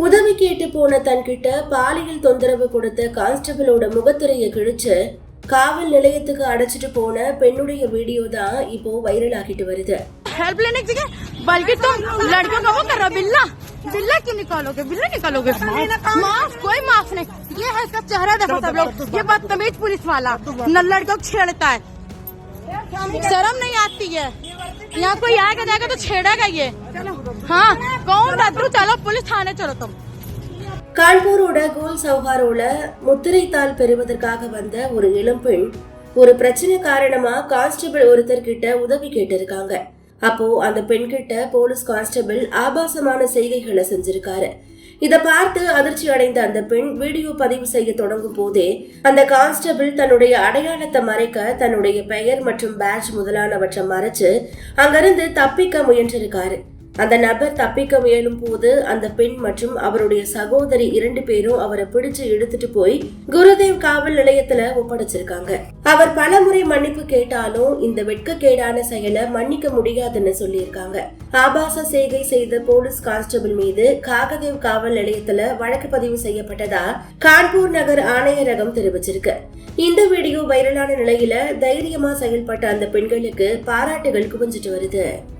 உதவி கேட்டு போன தன்கிட்ட பாலியல் தொந்தரவு கொடுத்த கான்ஸ்டபிளோட முகத்திரையை கிழிச்சு காவல் நிலையத்துக்கு அடைச்சிட்டு போன பெண்ணுடைய வீடியோ தான் இப்போ வைரல் ஆகிட்டு வருது हेल्प लेने की जगह बल्कि तुम लड़कियों का वो कर रहे हो बिल्ला बिल्ला क्यों निकालोगे बिल्ला निकालोगे माफ कोई माफ नहीं ये है इसका चेहरा देखो सब लोग ये बदतमीज पुलिस वाला न लड़कों को छेड़ता है शर्म नहीं आती है यहाँ कोई आएगा जाएगा तो छेड़ेगा ये हाँ कौन बदरू चलो पुलिस थाने चलो तुम கான்பூரோட கோல் சௌஹாரோல முத்திரைத்தாள் பெறுவதற்காக வந்த ஒரு இளம்பெண் ஒரு பிரச்சனை காரணமா கான்ஸ்டபிள் ஒருத்தர் கிட்ட உதவி கேட்டிருக்காங்க அப்போ அந்த பெண் கிட்ட போலீஸ் கான்ஸ்டபிள் ஆபாசமான செய்கைகளை செஞ்சிருக்காரு இதை பார்த்து அதிர்ச்சி அடைந்த அந்த பெண் வீடியோ பதிவு செய்ய தொடங்கும் போதே அந்த கான்ஸ்டபிள் தன்னுடைய அடையாளத்தை மறைக்க தன்னுடைய பெயர் மற்றும் பேட்ச் முதலானவற்றை மறைச்சு அங்கிருந்து தப்பிக்க முயன்றிருக்காரு. அந்த நபர் தப்பிக்க முயலும் போது அந்த பெண் மற்றும் அவருடைய சகோதரி இரண்டு பேரும் அவரை பிடிச்சு இழுத்துட்டு போய் குருதேவ் காவல் நிலையத்துல ஒப்படைச்சிருக்காங்க. அவர் பல முறை மன்னிப்பு கேட்டாலும் இந்த வெட்கக்கேடான செயலை மன்னிக்க முடியாதுன்னு சொல்லியிருக்காங்க. ஆபாச செய்கை செய்த போலீஸ் கான்ஸ்டபிள் மீது காகதேவ் காவல் நிலையத்துல வழக்கு பதிவு செய்யப்பட்டதா கான்பூர் நகர் ஆணையரகம் தெரிவிச்சிருக்கு. இந்த வீடியோ வைரலான நிலையில தைரியமா செயல்பட்ட அந்த பெண்களுக்கு பாராட்டுகள் குவிஞ்சிட்டு வருது.